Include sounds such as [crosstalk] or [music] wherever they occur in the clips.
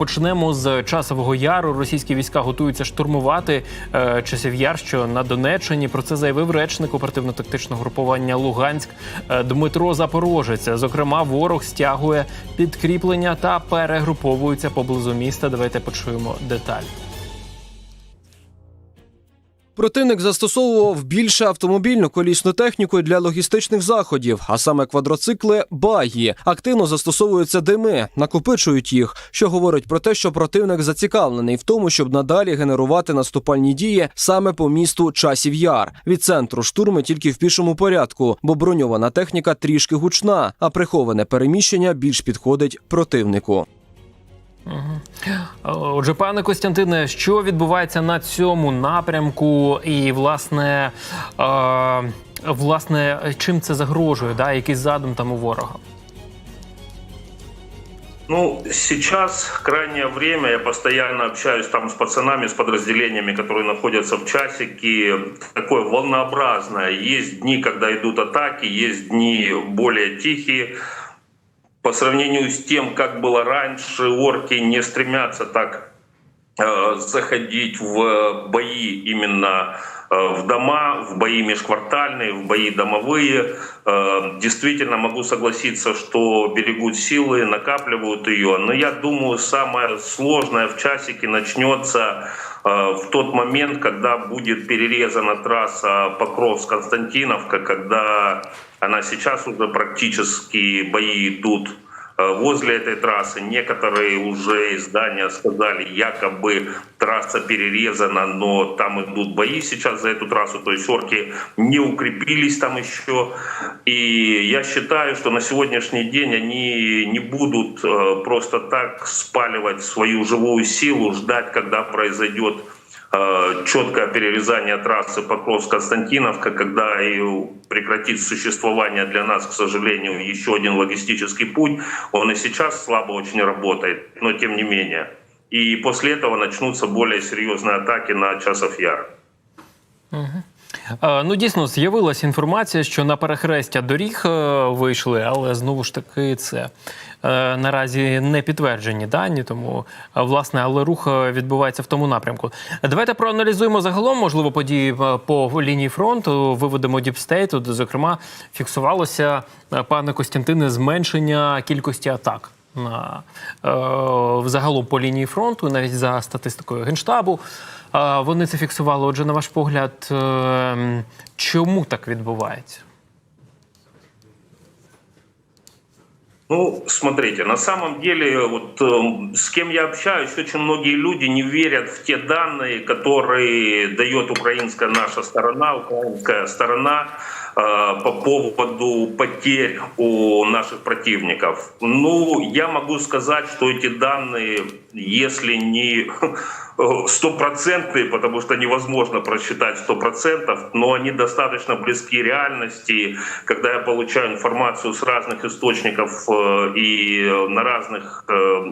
Почнемо з часового яру. Російські війська готуються штурмувати е, часів яр, що на Донеччині. Про це заявив речник оперативно-тактичного групування Луганськ е, Дмитро Запорожець. Зокрема, ворог стягує підкріплення та перегруповується поблизу міста. Давайте почуємо деталі. Противник застосовував більше автомобільну колісну техніку для логістичних заходів, а саме квадроцикли багі. Активно застосовуються дими, накопичують їх, що говорить про те, що противник зацікавлений в тому, щоб надалі генерувати наступальні дії саме по місту часів яр. Від центру штурми тільки в пішому порядку, бо броньована техніка трішки гучна, а приховане переміщення більш підходить противнику. Отже, пане Костянтине, що відбувається на цьому напрямку, і власне, е, власне, чим це загрожує? Да? Який задум там у ворога? Ну, сейчас, крайнее время, я постоянно общаюсь там с пацанами, с подразделениями, которые находятся в часике. Такое волнообразное. Есть дни, когда идут атаки, есть дни более тихие По сравнению с тем, как было раньше, орки не стремятся так э, заходить в бои именно э, в дома, в бои межквартальные, в бои домовые. Э, Действительно могу согласиться, что берегут силы, накапливают ее. Но я думаю, самое сложное в часике начнется э, в тот момент, когда будет перерезана трасса Покровск-Константиновка, когда она сейчас уже практически бои идут э, возле этой трассы. Некоторые уже издания сказали, якобы трасса перерезана, но там идут бои сейчас за эту трассу, то есть орки не укрепились там еще. И я считаю, что на сегодняшний день они не будут э, просто так спаливать свою живую силу, ждать, когда произойдет э, четкое перерезание трассы Покровск-Константиновка, когда и прекратит существование для нас, к сожалению, еще один логистический путь. Он и сейчас слабо очень работает, но тем не менее. И после этого начнутся более серьезные атаки на часов яр. Е, Ну, дійсно, з'явилася інформація, що на перехрестя доріг е, вийшли, але знову ж таки це е, наразі не підтверджені дані, тому е, власне, але рух е, відбувається в тому напрямку. Давайте проаналізуємо загалом, можливо, події е, по лінії фронту. Виведемо діпстейту, де, зокрема, фіксувалося, е, пане Костянтине, зменшення кількості атак. На е, взагалом по лінії фронту, навіть за статистикою генштабу, е, вони це фіксували. Отже, на ваш погляд, е, чому так відбувається? Ну, смотрите, на самом деле, вот э, с кем я общаюсь, очень многие люди не верят в те данные, которые дает украинская наша сторона, украинская сторона э, по поводу потерь у наших противников. Ну, я могу сказать, что эти данные, если не [laughs] стопроцентные, потому что невозможно просчитать сто процентов, но они достаточно близки реальности. Когда я получаю информацию с разных источников э, и на разных э,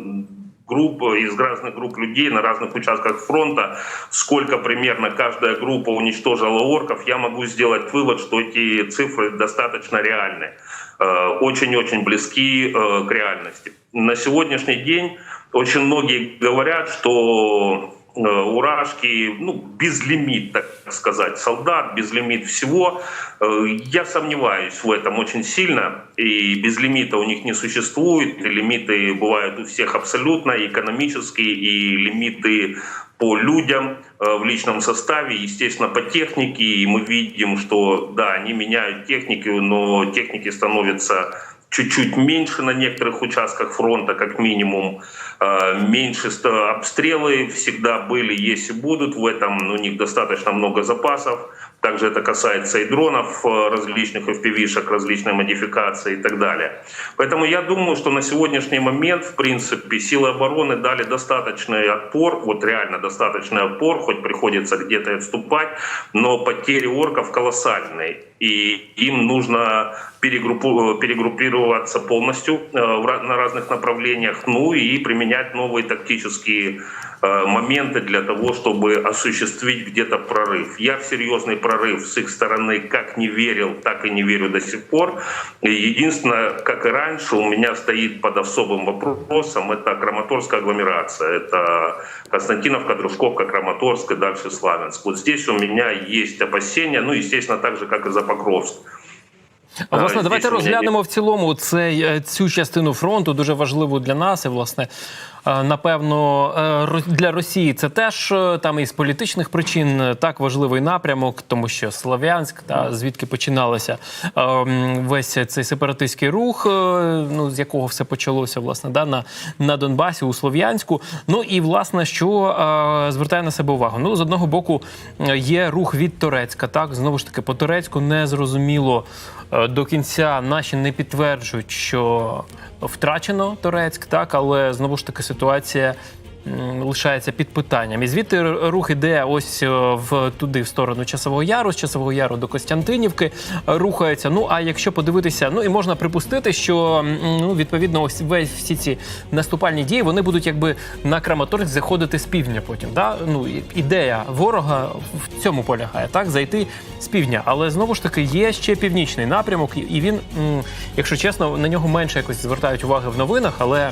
групп, из разных групп людей на разных участках фронта, сколько примерно каждая группа уничтожила орков, я могу сделать вывод, что эти цифры достаточно реальны, э, очень-очень близки к реальности. На сегодняшний день очень многие говорят, что урашки, ну, безлимит, так сказать, солдат, безлимит всего. Э, Я сомневаюсь в этом очень сильно, и безлимита у них не существует. И лимиты бывают у всех абсолютно, и экономические, и лимиты по людям э, в личном составе, естественно, по технике. И мы видим, что, да, они меняют технику, но техники становятся чуть-чуть меньше на некоторых участках фронта, как минимум. Э, Меньше ст- обстрелы всегда были, есть и будут. В этом у них достаточно много запасов. Также это касается и дронов э, различных, FPV-шек, различной модификации и так далее. Поэтому я думаю, что на сегодняшний момент, в принципе, силы обороны дали достаточный отпор, вот реально достаточный отпор, хоть приходится где-то отступать, но потери орков колоссальные. И им нужно перегруппу- перегруппироваться полностью э, на разных направлениях, ну и применять новые тактические э, моменты для того, чтобы осуществить где-то прорыв. Я в серьезный прорыв с их стороны как не верил, так и не верю до сих пор. И Единственное, как и раньше, у меня стоит под особым вопросом, это Краматорская агломерация. Это Константиновка, Дружковка, Краматорск и дальше Славянск. Вот здесь у меня есть опасения, ну, естественно, так же, как и за Покровск. А, Власне, Е, давайте здесь у мене є- розглянемо в цілому цей, е, цю частину фронту, дуже важливу для нас. І, власне, е, напевно, е, для Росії це теж е, там із політичних причин е, так важливий напрямок, тому що Слов'янськ, та звідки починалося весь цей сепаратистський рух, ну з якого все почалося, власне, да, на, на Донбасі, у Слов'янську. Ну і власне, що звертає на себе увагу. Ну, з одного боку, є рух від Торецька. Так, знову ж таки, по Турецьку не зрозуміло до кінця наші не підтверджують, що втрачено Торецьк, так, але знову ж таки ситуація. Лишається під питанням. І звідти рух іде ось е, в туди, в сторону Часового Яру, з Часового Яру до Костянтинівки рухається. Ну а якщо подивитися, ну і можна припустити, що ну відповідно ось весь всі ці наступальні дії вони будуть якби на Краматорськ заходити з півдня. Потім да ну ідея ворога в цьому полягає, так зайти з півдня. Але знову ж таки є ще північний напрямок, і- він, якщо чесно, на нього менше якось звертають уваги в новинах, але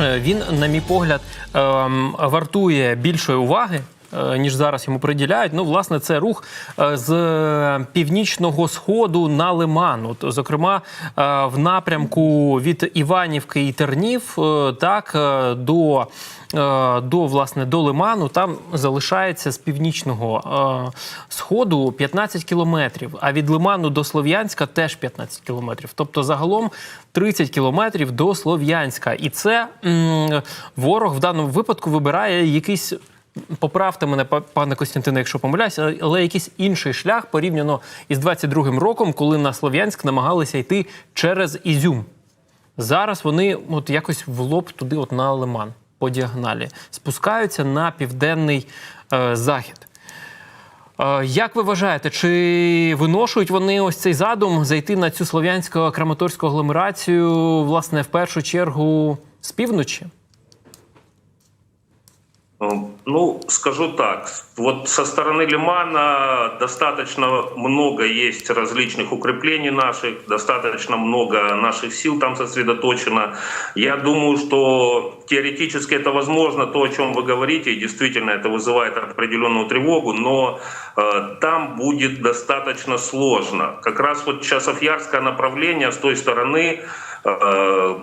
Він, на мій погляд, ем, вартує більшої уваги. Е, Ніж зараз йому приділяють. Ну, власне, це рух е, з північного сходу на Лиман. От, зокрема, е, в напрямку від Іванівки і Тернів, так до, до, власне, до Лиману, там залишається з північного сходу 15 кілометрів, а від Лиману до Слов'янська теж 15 кілометрів. Тобто загалом 30 кілометрів до Слов'янська. І це м, ворог в даному випадку вибирає якийсь. Поправте мене, па- пане Костянтине, якщо помиляюся, але якийсь інший шлях порівняно із 22-м роком, коли на Слов'янськ намагалися йти через Ізюм. Зараз вони от якось в лоб туди, от на Лиман, по діагоналі, спускаються на південний е, захід. Е, Як ви вважаєте, чи виношують вони ось цей задум зайти на цю слов'янсько краматорську агломерацію, власне, в першу чергу з півночі? Ну, скажу так, вот со стороны Лимана достаточно много есть различных укреплений наших, достаточно много наших сил там сосредоточено. Я думаю, что теоретически это возможно, то, о чем вы говорите, и действительно это вызывает определенную тревогу, но э, там будет достаточно сложно. Как раз вот Часовьярское направление с той стороны э,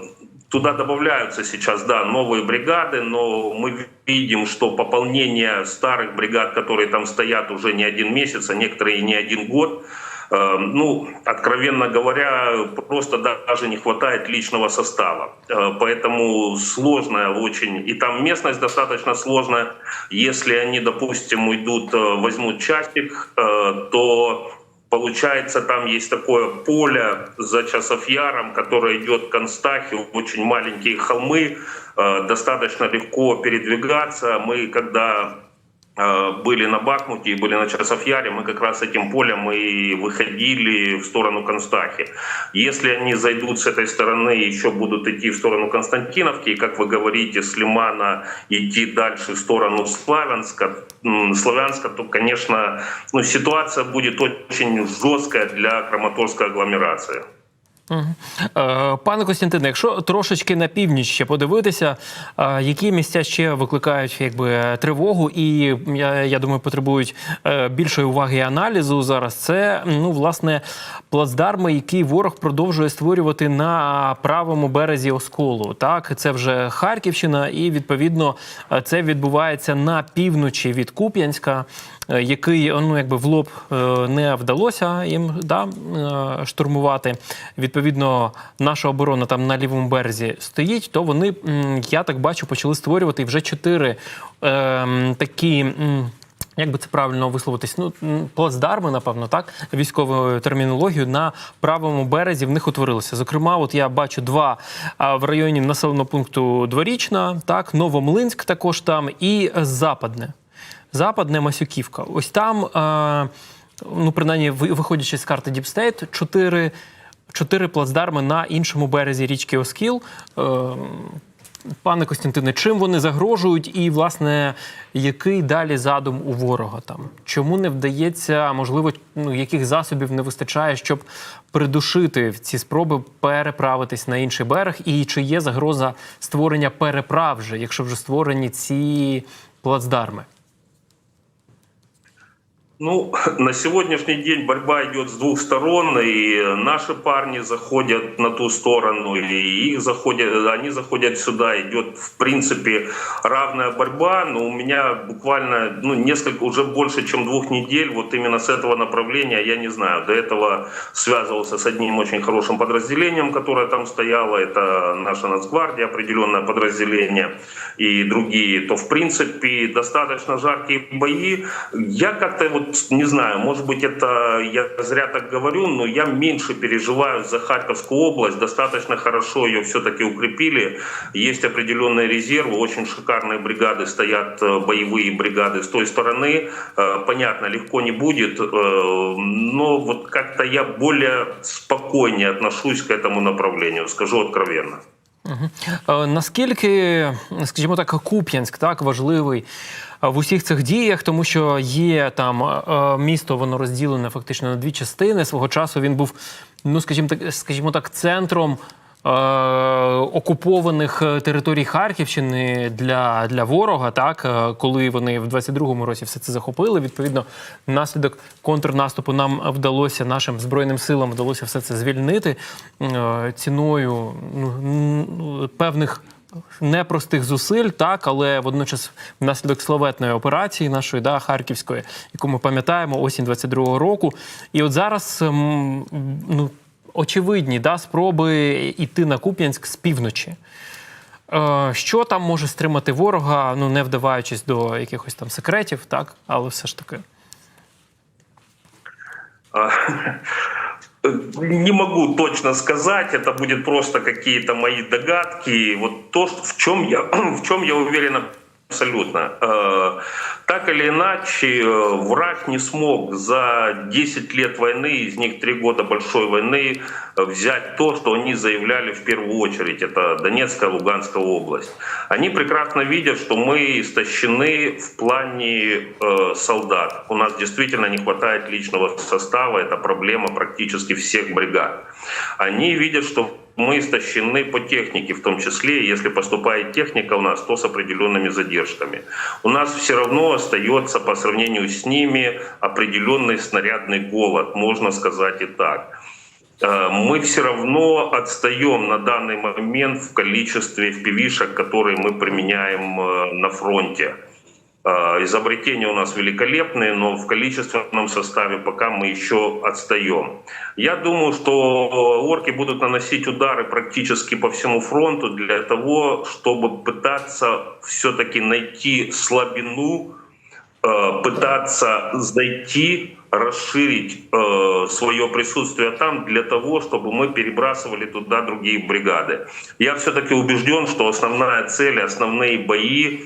Туда добавляются сейчас, да, новые бригады, но мы видим, что пополнение старых бригад, которые там стоят уже не один месяц, а некоторые не один год, э, ну, откровенно говоря, просто даже не хватает личного состава. Э, Поэтому сложная очень, и там местность достаточно сложная. Если они, допустим, уйдут, э, возьмут часик, э, то Получается, там есть такое поле за Часовьяром, которое идет к Констахе, очень маленькие холмы, э, достаточно легко передвигаться. Мы, когда были на Бахмуте и были на Часовьяре, мы как раз этим полем и выходили в сторону Констахи. Если они зайдут с этой стороны, еще будут идти в сторону Константиновки, и, как вы говорите, с Лимана идти дальше в сторону Славянска, Славянска, то, конечно, ну, ситуация будет очень жесткая для Краматорской агломерации. Е, Пане Костянтине, якщо трошечки на північ ще подивитися, е, які місця ще викликають якби тривогу, і я, я думаю, потребують е, більшої уваги і аналізу зараз. Це ну власне плацдарми, які ворог продовжує створювати на правому березі Осколу. Так, це вже Харківщина, і відповідно це відбувається на півночі від Куп'янська. Е, Який ну якби в лоб е, не вдалося їм да, е, штурмувати. Відповідно, наша оборона там на лівому березі стоїть, то вони, я так бачу, почали створювати вже чотири е, такі. Як би це правильно висловитись? Ну, плацдарми, напевно, так, військовою термінологією на правому березі в них утворилися. Зокрема, от я бачу два в районі населеного пункту Дворічна, так, Новомлинськ також там, і Западне. Западне Масюківка. Ось там, е, ну, принаймні, ви- виходячи з карти State, чотири, чотири плацдарми на іншому березі річки Оскіл. Е, Пане Костянтине, чим вони загрожують, і власне який далі задум у ворога там? Чому не вдається, можливо, ну яких засобів не вистачає, щоб придушити ці спроби переправитись на інший берег? І чи є загроза створення переправ, вже, якщо вже створені ці плацдарми? Ну, [laughs] на сегодняшний день борьба идет с двух сторон, и наши парни заходят на ту сторону, и их заходят, они заходят сюда. Идет, в принципе, равная борьба, но у меня буквально ну, несколько, уже больше, чем двух недель, вот именно с этого направления, я не знаю, до этого связывался с одним очень хорошим подразделением, которое там стояло, это наша Нацгвардия, определенное подразделение, и другие, то, в принципе, достаточно жаркие бои. Я как-то вот не знаю, может быть, это я зря так говорю, но я меньше переживаю за Харьковскую область. Достаточно хорошо ее все-таки укрепили. Есть определенные резервы, очень шикарные бригады стоят, э, боевые бригады с той стороны. Э, Понятно, легко не будет, э, но вот как-то я более спокойнее отношусь к этому направлению, скажу откровенно. Е, Наскільки, скажімо так, Куп'янськ так важливий е, в усіх цих діях, тому що є там е, місто, воно розділене фактично на дві частини. Свого часу він був, ну скажімо так, скажімо так, центром. е, Окупованих е, територій Харківщини для, для ворога, так е, коли вони в 22-му році все це захопили. Відповідно, внаслідок контрнаступу нам вдалося нашим збройним силам вдалося все це звільнити е, ціною ну, певних непростих зусиль, так, але водночас внаслідок славетної операції нашої да, харківської, яку ми пам'ятаємо, осінь 22-го року. І от зараз ну, очевидні да, спроби йти на Куп'янськ з півночі. Е, Що там може стримати ворога, ну не вдаваючись до якихось там секретів, так, але все ж таки. [laughs] Не могу точно сказать, это будет просто какие-то мои догадки. Вот то, в чем я, [clears throat] в чем я уверен абсолютно. Так или иначе, э, враг не смог за 10 лет войны, из них 3 года большой войны, э, взять то, что они заявляли в первую очередь. Это Донецкая, Луганская область. Они прекрасно видят, что мы истощены в плане э, солдат. У нас действительно не хватает личного состава. Это проблема практически всех бригад. Они видят, что мы истощены по технике, в том числе, если поступает техника у нас, то с определенными задержками. У нас все равно остается по сравнению с ними определенный снарядный голод, можно сказать и так. Э, Мы все равно отстаем на данный момент в количестве FPV-шек, которые мы применяем э, на фронте. Э, Изобретения у нас великолепные, но в количественном составе пока мы еще отстаем. Я думаю, что орки будут наносить удары практически по всему фронту для того, чтобы пытаться все-таки найти слабину, э, пытаться зайти, расширить э, свое присутствие там для того, чтобы мы перебрасывали туда другие бригады. Я все-таки убежден, что основная цель, основные бои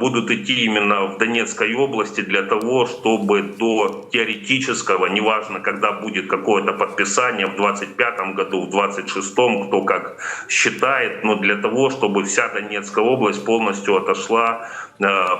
будут идти именно в Донецкой области для того, чтобы до теоретического, неважно, когда будет какое-то подписание в 25 году, в 26 кто как считает, но для того, чтобы вся Донецкая область полностью отошла э,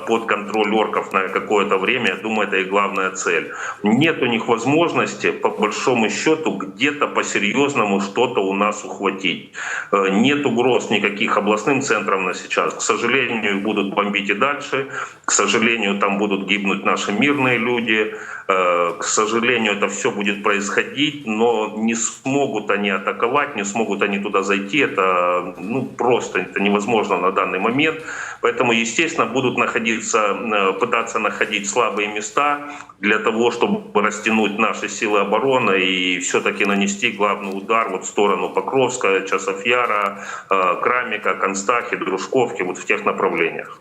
под контроль орков на какое-то время, я думаю, это и главная цель. Нет у них возможности, по большому счету, где-то по-серьезному что-то у нас ухватить. Э, Нет угроз никаких областным центрам на сейчас. К сожалению, будут бомбить и дальше. К сожалению, там будут гибнуть наши мирные люди. Э, К сожалению, это все будет происходить, но не смогут они атаковать, не смогут они туда зайти. Это ну, просто это невозможно на данный момент. Поэтому, естественно, будут находиться, э, пытаться находить слабые места для того, чтобы растянуть наши силы обороны и все-таки нанести главный удар вот в сторону Покровска, Часов Яра, э, Крамика, Констахи, Дружковки, вот в тех направлениях.